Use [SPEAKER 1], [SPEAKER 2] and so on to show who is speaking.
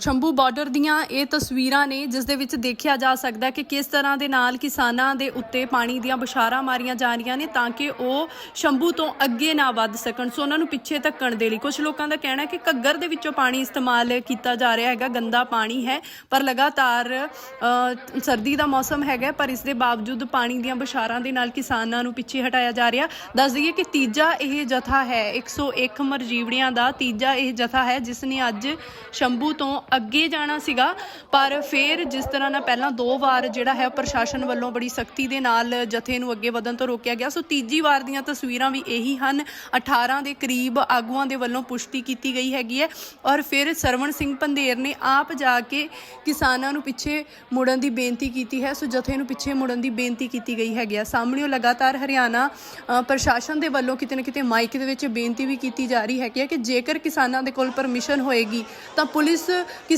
[SPEAKER 1] Shambhu border ਦੀਆਂ ਇਹ ਤਸਵੀਰਾਂ ਨੇ, ਜਿਸ ਦੇ ਵਿੱਚ ਦੇਖਿਆ ਜਾ ਸਕਦਾ ਕਿ ਕਿਸ ਤਰ੍ਹਾਂ ਦੇ ਨਾਲ ਕਿਸਾਨਾਂ ਦੇ ਉੱਤੇ ਪਾਣੀ ਦੀਆਂ ਬੁਸ਼ਾਰਾਂ ਮਾਰੀਆਂ ਜਾ ਰਹੀਆਂ ਨੇ ਤਾਂ ਕਿ ਉਹ ਸ਼ੰਭੂ ਤੋਂ ਅੱਗੇ ਨਾ ਵੱਧ ਸਕਣ। ਸੋ ਉਹਨਾਂ ਨੂੰ ਪਿੱਛੇ ਧੱਕਣ ਦੇ ਲਈ ਕੁਝ ਲੋਕਾਂ ਦਾ ਕਹਿਣਾ ਹੈ ਕਿ ਘੱਗਰ ਦੇ ਵਿੱਚੋਂ ਪਾਣੀ ਇਸਤੇਮਾਲ ਕੀਤਾ ਜਾ ਰਿਹਾ ਹੈਗਾ, ਗੰਦਾ ਪਾਣੀ ਹੈ, ਪਰ ਲਗਾਤਾਰ ਸਰਦੀ ਦਾ ਮੌਸਮ ਹੈਗਾ ਪਰ ਇਸ ਦੇ ਬਾਵਜੂਦ ਪਾਣੀ ਦੀਆਂ ਬੁਸ਼ਾਰਾਂ ਦੇ ਨਾਲ ਕਿਸਾਨਾਂ ਨੂੰ ਪਿੱਛੇ ਹਟਾਇਆ ਜਾ ਰਿਹਾ। ਦੱਸ ਦਈਏ ਕਿ ਤੀਜਾ ਇਹ ਜਥਾ ਹੈ 101 ਮਰਜੀਵੜੀਆਂ ਦਾ ਤੀਜਾ ਇਹ ਜਥਾ ਹੈ, ਜਿਸ ਨੇ ਅੱਜ ਸ਼ੰਭੂ ਤੋਂ ਅੱਗੇ ਜਾਣਾ ਸੀਗਾ, ਪਰ ਫਿਰ ਜਿਸ ਤਰ੍ਹਾਂ ਨਾਲ ਪਹਿਲਾਂ ਦੋ ਵਾਰ ਜਿਹੜਾ ਹੈ ਪ੍ਰਸ਼ਾਸਨ ਵੱਲੋਂ ਬੜੀ ਸਖਤੀ ਦੇ ਨਾਲ ਜਥੇ ਨੂੰ ਅੱਗੇ ਵਧਣ ਤੋਂ ਰੋਕਿਆ ਗਿਆ, ਸੋ ਤੀਜੀ ਵਾਰ ਦੀਆਂ ਤਸਵੀਰਾਂ ਵੀ ਇਹੀ ਹਨ। 18 ਦੇ ਕਰੀਬ ਆਗੂਆਂ ਦੇ ਵੱਲੋਂ ਪੁਸ਼ਟੀ ਕੀਤੀ ਗਈ ਹੈਗੀ ਹੈ ਔਰ ਫਿਰ ਸਰਵਣ ਸਿੰਘ ਪੰਧੇਰ ਨੇ ਆਪ ਜਾ ਕੇ ਕਿਸਾਨਾਂ ਨੂੰ ਪਿੱਛੇ ਮੁੜਨ ਦੀ ਬੇਨਤੀ ਕੀਤੀ ਹੈ, ਸੋ ਜਥੇ ਨੂੰ ਪਿੱਛੇ ਮੁੜਨ ਦੀ ਬੇਨਤੀ ਕੀਤੀ ਗਈ ਹੈਗੀ ਹੈ। ਸਾਹਮਣੇ ਲਗਾਤਾਰ ਹਰਿਆਣਾ ਪ੍ਰਸ਼ਾਸਨ ਦੇ ਵੱਲੋਂ ਕਿਤੇ ਨਾ ਕਿਤੇ ਮਾਈਕ ਦੇ ਵਿੱਚ ਬੇਨਤੀ ਵੀ ਕੀਤੀ ਜਾ ਰਹੀ ਹੈ ਕਿ ਜੇਕਰ ਕਿਸਾਨਾਂ ਦੇ ਕੋਲ ਪਰਮਿਸ਼ਨ ਹੋਏਗੀ, ਤਾਂ ਪੁਲਿਸ